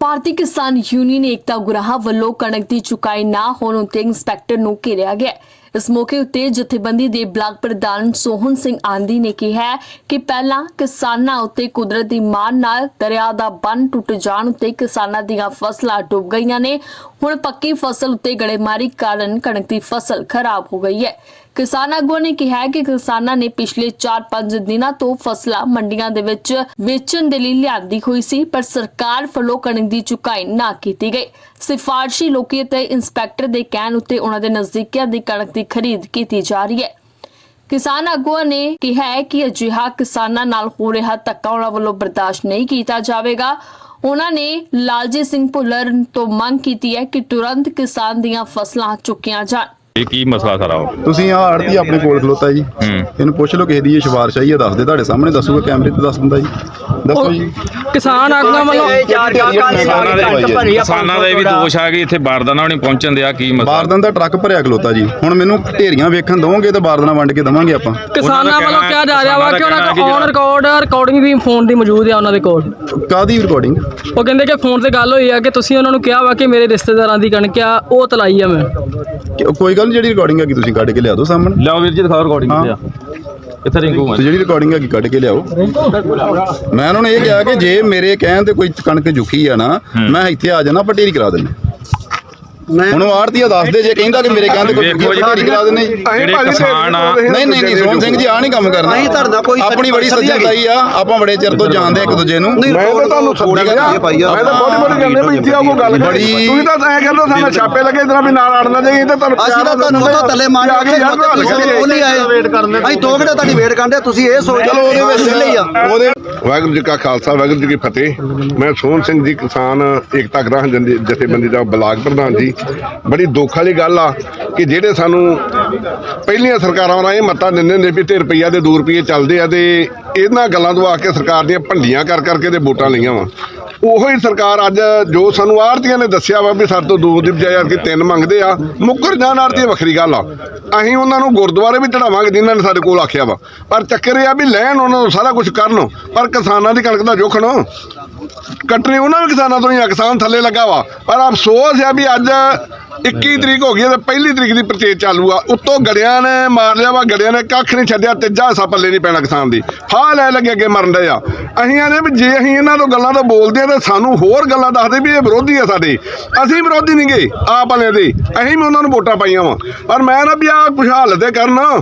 ਭਾਰਤੀ ਕਿਸਾਨ ਯੂਨੀਅਨ ਏਕਤਾ ਗੁਰਾਹਾ ਵੱਲੋਂ ਕਣਕ ਦੀ ਚੁਕਾਈ ਨਾ ਹੋਣ ਉੱਤੇ ਇੰਸਪੈਕਟਰ ਨੂੰ ਘੇਰਿਆ ਗਿਆ ਇਸ ਮੌਕੇ ਉੱਤੇ ਜਥੇਬੰਦੀ ਦੇ ਬਲਾਕ ਪ੍ਰਧਾਨ ਸੋਹਨ ਸਿੰਘ ਆਂਦੀ ਨੇ ਕਿਹਾ ਕਿ ਪਹਿਲਾਂ ਕਿਸਾਨਾਂ ਉੱਤੇ ਕੁਦਰਤ ਦੀ ਮਾਰ ਨਾਲ ਦਰਿਆ ਦਾ ਬੰਨ ਟੁੱਟ ਜਾਣ ਉਤੇ ਕਿਸਾਨਾਂ ਦੀਆਂ ਫਸਲਾਂ ਡੁੱਬ ਗਈਆਂ ਨੇ। ਹੁਣ ਪੱਕੀ ਫਸਲ ਉਤੇ ਗੜੇਮਾਰੀ ਕਾਰਨ ਕਣਕ ਦੀ ਫਸਲ ਖਰਾਬ ਹੋ ਗਈ ਹੈ। ਕਿਸਾਨ ਆਗੂਆਂ ਨੇ ਕਿਹਾ ਕਿ ਕਿਸਾਨਾਂ ਨੇ ਪਿਛਲੇ 4-5 ਦਿਨਾਂ ਤੋਂ ਫਸਲਾਂ ਮੰਡੀਆਂ ਦੇ ਵਿੱਚ ਵੇਚਣ ਦੇ ਲਈ ਲਿਆਂਦੀ ਹੋਈ ਸੀ, ਪਰ ਸਰਕਾਰ ਵੱਲੋਂ ਕਣਕ ਦੀ ਚੁਕਾਈ ਨਾ ਕੀਤੀ ਗਈ। ਸਿਫਾਰਸ਼ੀ ਲੋਕੀ ਅਤੇ ਇੰਸਪੈਕਟਰ ਦੇ ਕਹਿਣ ਉੱਤੇ ਉਹਨਾਂ ਦੇ ਨਜ਼ਦੀਕਿਆਂ ਦੀ ਕਣਕ ਦੀ ਖਰੀਦ ਕੀਤੀ ਜਾ ਰਹੀ ਹੈ। ਕਿਸਾਨ ਆਗੂਆਂ ਨੇ ਕਿਹਾ ਹੈ ਕਿ ਅਜਿਹਾ ਕਿਸਾਨਾਂ ਨਾਲ ਹੋ ਰਿਹਾ ਧੱਕਾ ਉਹਨਾਂ ਵੱਲੋਂ ਬਰਦਾਸ਼ਤ ਨਹੀਂ ਕੀਤਾ ਜਾਵੇਗਾ। ਉਹਨਾਂ ਨੇ ਲਾਲਜੀਤ ਸਿੰਘ ਭੁੱਲਰ ਤੋਂ ਮੰਗ ਕੀਤੀ ਹੈ ਕਿ ਤੁਰੰਤ ਕਿਸਾਨ ਦੀਆਂ ਫਸਲਾਂ ਚੁੱਕੀਆਂ ਜਾਣ। ਇਹ ਕੀ ਮਸਲਾ ਸਾਰਾ ਉਹ? ਤੁਸੀਂ ਆ ਆੜਤੀ ਆਪਣੇ ਕੋਲ ਖਲੋਤਾ ਜੀ। ਹੂੰ। ਇਹਨੂੰ ਪੁੱਛ ਲਓ ਕਿਸੇ ਦੀ ਇਹ ਸਿਫਾਰਿਸ਼ ਆਈ ਹੈ ਦੱਸ ਦੇ ਤੁਹਾਡੇ ਸਾਹਮਣੇ ਦੱਸੂਗਾ ਕੈਮਰੇ ਤੇ ਦੱਸ ਦਿੰਦਾ ਜੀ। ਦੱਸੋ ਜੀ। ਕਿਸਾਨ ਆਗੂਆਂ ਵੱਲੋਂ ਕਿਸਾਨਾਂ ਦੇ ਕਿਸਾਨਾਂ ਦਾ ਇਹ ਵੀ ਦੋਸ਼ ਆ ਕਿ ਇੱਥੇ ਬਾਰਦਾਨਾ ਨਹੀਂ ਪਹੁੰਚਣ ਦਿਆ ਕੀ ਮਸਲਾ? ਬਾਰਦਾਨ ਦਾ ਟਰੱਕ ਭਰਿਆ ਖਲੋਤਾ ਜੀ। ਹੁਣ ਮੈਨੂੰ ਢੇਰੀਆਂ ਵੇਖਣ ਦਵੋਗੇ ਤੇ ਬਾਰਦਾਨਾ ਵੰਡ ਕੇ ਦਵਾਂਗੇ ਆਪਾਂ। ਕਿਸਾਨਾਂ ਵੱਲੋਂ ਕਿਹਾ ਜਾ ਰਿਹਾ ਵਾ ਕਿ ਉਹਨਾਂ ਕੋਲ ਔਨ ਰਿਕਾਰਡ ਰਿਕਾਰਡਿੰਗ ਵੀ ਫੋਨ ਦੀ ਮੌਜੂਦ ਹੈ ਉਹਨਾਂ ਦੇ ਕੋਲ। ਕਾਦੀ ਰਿਕਾਰਡਿੰਗ ਉਹ ਕਹਿੰਦੇ ਕਿ ਫੋਨ ਤੇ ਗੱਲ ਹੋਈ ਆ ਕਿ ਤੁਸੀਂ ਉਹਨਾਂ ਨੂੰ ਕਿਹਾ ਵਾ ਕਿ ਮੇਰੇ ਰਿਸ਼ਤੇਦਾਰਾਂ ਦੀ ਕਣਕ ਆ ਉਹ ਤਲਾਈ ਆ ਮੈਂ। ਕੋਈ ਗੱਲ ਨੀ, ਜਿਹੜੀ ਰਿਕਾਰਡਿੰਗ ਹੈਗੀ ਤੁਸੀਂ ਕੱਢ ਕੇ ਲਿਆ ਦਿਓ ਸਾਹਮਣੇ। ਲਿਆਓ ਵੀਰ ਜੀ ਦਿਖਾਓ ਰਿਕਾਰਡਿੰਗ ਹਾਂ। ਆ ਕਿੱਥੇ ਰਿੰਕੂ ਤੇ ਜਿਹੜੀ ਰਿਕਾਰਡਿੰਗ ਹੈਗੀ ਕੱਢ ਕੇ ਲਿਆਓ। ਮੈਂ ਉਹਨਾਂ ਨੂੰ ਇਹ ਕਿਹਾ ਕਿ ਜੇ ਮੇਰੇ ਕਹਿਣ ਤੇ ਕੋਈ ਕਣਕ ਜੁਖੀ ਆ ਨਾ ਮੈਂ ਇੱਥੇ ਆ ਜਾਣਾ ਪਟੇਰੀ ਕਰਾ ਦਿੰਦੇ। ਹੁਣ ਉਹ ਆੜਤੀਆ ਦੱਸ ਦੇ ਜੇ ਕਹਿੰਦਾ ਕਿ ਮੇਰੇ ਕਹਿਣ ਤੇ ਕੋਈ ਵੇਖੋ ਜੀ, ਪਟੇਰੀ ਕਰਾ ਦਿੰਦੇ ਜੀ। ਜਿਹੜੇ ਕਿਸਾਨ ਆ ਨਹੀਂ ਨਹੀਂ ਨਹੀਂ ਸੋਹਣ ਸਿੰਘ ਜੀ ਆ ਨਹੀਂ ਕੰਮ ਕਰਨਾ। ਨਹੀਂ ਧਰਨਾ ਕੋਈ ਆਪਣੀ ਬੜੀ ਸੱਚੀ ਸੱਜਣਤਾਈ ਆ ਆਪਾਂ ਬੜੇ ਚਿਰ ਤੋਂ ਜਾਣਦੇ ਆ ਇੱਕ ਦੂਜੇ ਨੂੰ। ਮੈਂ ਤਾਂ ਤੁਹਾਨੂੰ ਥੋੜੀ ਗੱਲ ਪਾਈ ਆ ਮੈਂ ਤਾਂ ਬੜੀ ਬੜੀ ਗੱਲ ਨਹੀਂ ਇੱਥੇ ਆਉਂ ਗੱਲ ਕਰੀ। ਬੜੀ- ਤੁਸੀਂ ਤਾਂ ਐਂ ਕਹਿੰਦੇ ਸਾਨੂੰ ਛਾਪੇ ਲੱਗੇ ਇਦਾਂ ਵੀ ਨਾਲ ਅੜਨਾ ਚਾਹੀਏ ਤੇ ਤੁਹਾਨੂੰ ਅਸੀਂ ਤਾਂ ਤੁਹਾਨੂੰ ਉਹ ਥੱਲੇ ਮਾਰ ਕੇ ਉਹ ਨਹੀਂ ਆਏ ਅਸੀਂ ਦੋ ਘੰਟੇ ਤੁਹਾਡੀ ਵੇਟ ਕਰਦੇ ਤੁਸੀਂ ਇਹ ਸੋਚ ਚਲੋ ਉਹਦੇ ਵਿੱਚ ਲਈ ਆ। ਉਹਦੇ ਵਾਹਿਗੁਰੂ ਜੀ ਕਾ ਖਾਲਸਾ ਵਾਹਿਗੁਰੂ ਜੀ ਕੀ ਫਤਿਹ। ਮੈਂ ਸੋਹਣ ਸਿੰਘ ਜੀ ਕਿਸਾਨ ਏਕਤਾ ਗ੍ਰਾਹ ਜੰਦੀ- ਜਥੇਬੰਦੀ ਦਾ ਬਲਾਕ ਪ੍ਰਧਾਨ ਜੀ। ਬੜੀ ਦੁੱਖ ਵਾਲੀ ਗੱਲ ਆ ਕਿ ਜਿਹੜੇ ਸਾਨੂੰ ਪਹਿਲੀਆਂ ਸਰਕਾਰਾਂ ਰਾਹੀਂ ਮੱਤਾਂ ਦਿੰਦੇ ਹੁੰਦੇ ਵੀ ਤੇ ਰੁਪਈਆ ਦੇ 2 ਰੁਪਈਏ ਚੱਲਦੇ ਆ ਤੇ ਇਹਨਾਂ ਗੱਲਾਂ ਤੋਂ ਆ ਕੇ ਸਰਕਾਰ ਦੀਆਂ ਭੰਡੀਆਂ ਕਰ ਕਰਕੇ ਤੇ ਵੋਟਾਂ ਲਈਆਂ ਵਾ। ਉਹੋ ਹੀ ਸਰਕਾਰ ਅੱਜ ਜੋ ਸਾਨੂੰ ਆਰਤੀਆਂ ਨੇ ਦੱਸਿਆ ਵਾ ਵੀ ਸਾਡੇ ਤੋਂ ਦੋ ਦੀ ਬਜਾਏ ਕਿ ਤਿੰਨ ਮੰਗਦੇ ਆ, ਮੁੱਕਰ ਜਾਣ ਆਰਤੀ ਵੱਖਰੀ ਗੱਲ ਆ। ਅਸੀਂ ਉਹਨਾਂ ਨੂੰ ਗੁਰਦੁਆਰੇ ਵੀ ਚੜਾਵਾਂਗੇ ਜਿਨ੍ਹਾਂ ਨੇ ਸਾਡੇ ਕੋਲ ਆਖਿਆ ਵਾ। ਪਰ ਚੱਕਰ ਇਹ ਆ ਵੀ ਲੈਣ ਉਹਨਾਂ ਨੂੰ ਸਾਰਾ ਕੁਝ ਕਰਨ, ਪਰ ਕਿਸਾਨਾਂ ਦੀ ਕਣਕ ਦਾ ਜੋਖਣ। ਕੱਟਣੀ ਉਹਨਾਂ ਵੀ ਕਿਸਾਨਾਂ ਤੋਂ ਹੀ ਆ ਕਿਸਾਨ ਥੱਲੇ ਲੱਗਾ ਵਾ। ਪਰ ਅਫਸੋਸ ਆ ਵੀ ਅੱਜ 21 ਤਰੀਕ ਹੋ ਗਈ ਹੈ ਤੇ ਪਹਿਲੀ ਤਰੀਕ ਦੀ ਪਰਚੇਜ ਚਾਲੂ ਆ। ਉੱਤੋਂ ਗੜਿਆਂ ਨੇ ਮਾਰ ਲਿਆ ਵਾ ਗੜਿਆਂ ਨੇ ਕੱਖ ਨਹੀਂ ਛੱਡਿਆ ਤੀਜਾ ਹਿੱਸਾ ਪੱਲੇ ਨਹੀਂ ਪੈਣਾ ਕਿਸਾਨ ਦੀ। ਫਾਹ ਲੈ ਲੱਗੇ ਅੱਗੇ ਮਰਨ ਦੇ ਆ। ਅਸੀਂ ਆਨੇ ਵੀ ਜੇ ਅਸੀਂ ਇਹਨਾਂ ਤੋਂ ਗੱਲਾਂ ਤੋਂ ਬੋਲਦੇ ਆ ਤੇ ਸਾਨੂੰ ਹੋਰ ਗੱਲਾਂ ਦੱਸਦੇ ਵੀ ਇਹ ਵਿਰੋਧੀ ਆ ਸਾਡੇ। ਅਸੀਂ ਵਿਰੋਧੀ ਨਹੀਂ ਗਏ ਆਪ ਵਾਲਿਆਂ ਦੇ। ਅਸੀਂ ਵੀ ਉਹਨਾਂ ਨੂੰ ਵੋਟਾਂ ਪਾਈਆਂ ਵਾ। ਪਰ ਮੈਂ ਨਾ ਵੀ ਆ ਕੁਛ ਹੱਲ ਤੇ ਕਰਨ ਆ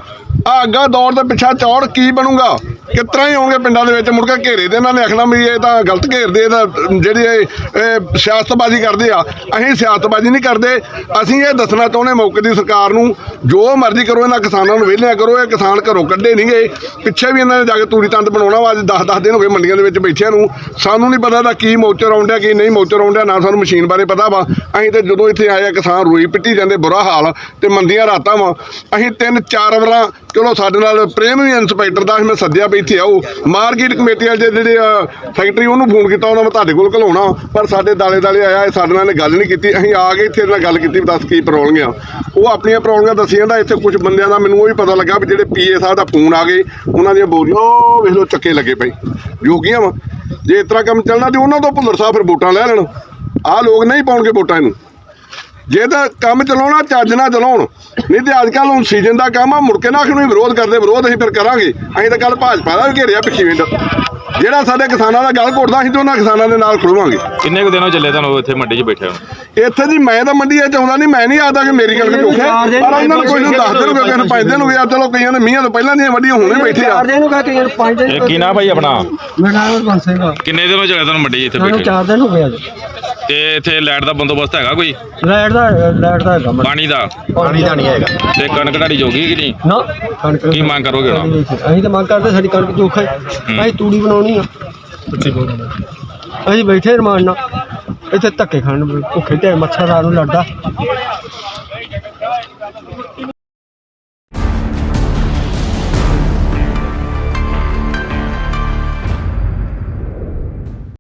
ਅੱਗਾ ਦੌੜ ਤੇ ਪਿੱਛਾ ਚੌੜ ਕੀ ਬਣੂਗਾ? ਕਿਸ ਹੀ ਹੋਣਗੇ ਪਿੰਡਾਂ ਦੇ ਵਿੱਚ ਮੁੜ ਕੇ ਘੇਰੇ ਦੇ ਇਹਨਾਂ ਨੇ ਆਖਣਾ ਵੀ ਇਹ ਤਾਂ ਗਲਤ ਘੇਰਦੇ ਇਹ ਤਾਂ ਜਿਹੜੀ ਇਹ ਇਹ ਸਿਆਸਤਬਾਜ਼ੀ ਕਰਦੇ ਆ। ਅਸੀਂ ਸਿਆਸਤਬਾਜ਼ੀ ਨਹੀਂ ਕਰਦੇ ਅਸੀਂ ਇਹ ਦੱਸਣਾ ਚਾਹੁੰਦੇ ਮੌਕੇ ਦੀ ਸਰਕਾਰ ਨੂੰ ਜੋ ਮਰਜ਼ੀ ਕਰੋ ਇਹਨਾਂ ਕਿਸਾਨਾਂ ਨੂੰ ਵਿਹਲਿਆ ਕਰੋ ਇਹ ਕਿਸਾਨ ਘਰੋਂ ਕੱਢੇ ਨਹੀਂ ਗਏ। ਪਿੱਛੇ ਵੀ ਇਹਨਾਂ ਨੇ ਜਾ ਕੇ ਤੂੜੀ ਤੰਦ ਬਣਾਉਣਾ ਵਾ ਅੱਜ 10-10 ਦਿਨ ਹੋ ਗਏ ਮੰਡੀਆਂ ਦੇ ਵਿੱਚ ਬੈਠਿਆਂ ਨੂੰ। ਸਾਨੂੰ ਨਹੀਂ ਪਤਾ ਦਾ ਕੀ ਮੌਚਰ ਆਉਂਦਿਆ ਕੀ ਨਹੀਂ ਮੌਚਰ ਆਉਂਦਿਆ ਨਾ ਸਾਨੂੰ ਮਸ਼ੀਨ ਬਾਰੇ ਪਤਾ ਵਾ। ਅਸੀਂ ਤੇ ਜਦੋਂ ਇੱਥੇ ਆਏ ਆ ਕਿਸਾਨ ਰੋਈ ਪਿੱਟੀ ਜਾਂਦੇ ਬੁਰਾ ਹਾਲ ਤੇ ਮੰਦੀਆਂ ਰਾਤਾਂ ਵਾ। ਅਸੀਂ ਤਿੰਨ ਚਾਰ ਵਾਰਾਂ ਚਲੋ ਸਾਡੇ ਨਾਲ ਪ੍ਰੇਮ ਵੀ ਇੰਸਪੈਕਟਰ ਦਾ ਸੀ, ਮੈਂ ਸੱਦਿਆ ਵੀ ਇੱਥੇ ਆਓ। ਮਾਰਕੀਟ ਕਮੇਟੀ ਵਾਲੇ ਜਿਹੜੇ ਸੈਕਟਰੀ ਉਹਨੂੰ ਫੋਨ ਕੀਤਾ, ਉਹਨਾਂ ਮੈਂ ਤੁਹਾਡੇ ਕੋਲ ਘਲਾਉਣਾ। ਪਰ ਸਾਡੇ ਦਾਲੇ ਦਾਲੇ ਆਇਆ, ਇਹ ਸਾਡੇ ਨਾਲ ਗੱਲ ਨਹੀਂ ਕੀਤੀ। ਅਸੀਂ ਆ ਕੇ ਇੱਥੇ ਇਹਨਾਂ ਨਾਲ ਗੱਲ ਕੀਤੀ ਵੀ ਦੱਸ ਕੀ ਪ੍ਰੋਬਲਮ ਆ ਉਹ ਆਪਣੀਆਂ ਪ੍ਰੋਬਲਮਾਂ ਦੱਸੀਆਂ ਦਾ ਇੱਥੇ ਕੁਝ ਬੰਦਿਆਂ ਦਾ ਮੈਨੂੰ ਉਹ ਵੀ ਪਤਾ ਲੱਗਾ ਵੀ ਜਿਹੜੇ ਪੀਏ ਸਾਹਿਬ ਦਾ ਫੋਨ ਆ ਗਏ, ਉਹਨਾਂ ਦੀਆਂ ਬੋਰੀਆਂ ਉਹ ਵੇਖ ਲਓ ਚੱਕੇ ਲੱਗੇ ਪਏ। ਜੋਗੀਆਂ ਵਾ। ਜੇ ਇਸ ਤਰ੍ਹਾਂ ਕੰਮ ਚੱਲਣਾ ਤੇ ਉਹਨਾਂ ਤੋਂ ਭੁੱਲਰ ਸਾਹਿਬ ਫਿਰ ਵੋਟਾਂ ਲੈ ਲੈਣ। ਆਹ ਲੋਕ ਨਹੀਂ ਪਾਉਣਗੇ ਵੋਟਾਂ ਇਹਨੂੰ। ਜੇ ਤਾਂ ਕੰਮ ਚਲਾਉਣਾ, ਚੱਜ ਨਾਲ ਚਲਾਉਣ। ਨਹੀਂ ਤੇ ਅੱਜ ਕੱਲ ਹੁਣ ਸੀਜ਼ਨ ਦਾ ਕੰਮ ਆ, ਮੁੜ ਕੇ ਨਾ ਆਖਣ ਨੂੰ ਵਿਰੋਧ ਕਰਦੇ, ਵਿਰੋਧ ਅਸੀਂ ਫਿਰ ਕਰਾਂਗੇ। ਅਸੀਂ ਤਾਂ ਕੱਲ ਭਾਜਪਾ ਦਾ ਵੀ ਘੇਰਿਆ ਪਿੱਛੇ ਵਿੰਡ ਜਿਹੜਾ ਸਾਡੇ ਕਿਸਾਨਾਂ ਦਾ ਗੱਲ ਘੋਟਦਾ ਅਸੀਂ ਤੇ ਉਹਨਾਂ ਕਿਸਾਨਾਂ ਦੇ ਨਾਲ ਖੜਵਾਂਗੇ। ਕਿੰਨੇ ਕੁ ਦਿਨੋਂ ਚੱਲੇ ਤੁਹਾਨੂੰ ਇੱਥੇ ਮੰਡੀ 'ਚ ਬੈਠੇ ਹੋ ਇੱਥੇ ਜੀ ਮੈਂ ਤਾਂ ਮੰਡੀ ਆ ਚਾਹੁੰਦਾ ਨਹੀਂ ਮੈਂ ਨਹੀਂ ਆਦਾ ਕਿ ਮੇਰੀ ਗੱਲ ਝੂਠ ਹੈ ਪਰ ਇਹਨਾਂ ਨੂੰ ਕੋਈ ਨੂੰ ਦੱਸ ਦੇਣਗੇ ਕਿਸੇ ਨੂੰ ਪੰਜ ਦਿਨ ਹੋ ਗਿਆ ਚਲੋ ਕਈਆਂ ਨੇ ਮੀਂਹਾਂ ਤੋਂ ਪਹਿਲਾਂ ਦੀਆਂ ਵੱਡੀਆਂ ਹੁਣੇ ਬੈਠੇ ਆ। ਚਾਰ ਦਿਨ ਹੋ ਗਏ ਕਿ ਯਾਰ ਪੰਜ ਦਿਨ ਇਹ ਕੀ ਨਾ ਭਾਈ ਆਪਣਾ? ਮੇਰਾ ਨਾਮ ਬੰਦ ਸਿੰਘ ਆ। ਕਿੰਨੇ ਦਿਨੋਂ ਚੱਲੇ ਤੁਹਾਨੂੰ ਮੰਡੀ 'ਚ ਇੱਥੇ ਸਾਨੂੰ ਬੈਠੇ ਚਾਰ ਦਿਨ ਹੋ ਗਏ ਅੱਜ ਤੇ ਇੱਥੇ ਲਾਈਟ ਦਾ ਬੰਦੋਬਸਤ ਹੈਗਾ ਕੋਈ? ਲਾਈਟ ਦਾ ਲਾਈਟ ਦਾ ਹੈਗਾ ਪਾਣੀ ਦਾ? ਪਾਣੀ ਦਾ ਨਹੀਂ ਹੈਗਾ। ਤੇ ਕਣਕ ਢਾੜੀ ਜੋਗੀ ਕਿ ਨਹੀਂ? ਨਾ। ਕਣਕ ਕੀ ਮੰਗ ਕਰੋਗੇ ਹੁਣ? ਅਸੀਂ ਤਾਂ ਮੰਗ ਕਰਦੇ ਸਾਡੀ ਕਣਕ ਚੋਖਾ ਹੈ। ਅਸੀਂ ਤੂੜੀ ਬਣਾਉਣੀ ਆ। ਅਸੀਂ ਬੈਠੇ ਰਮਾਨ ਨਾਲ। ਇੱਥੇ ਧੱਕੇ ਖਾਣ ਭੁੱਖੇ ਤੇ ਮੱਛਰ ਨੂੰ ਲੜਦਾ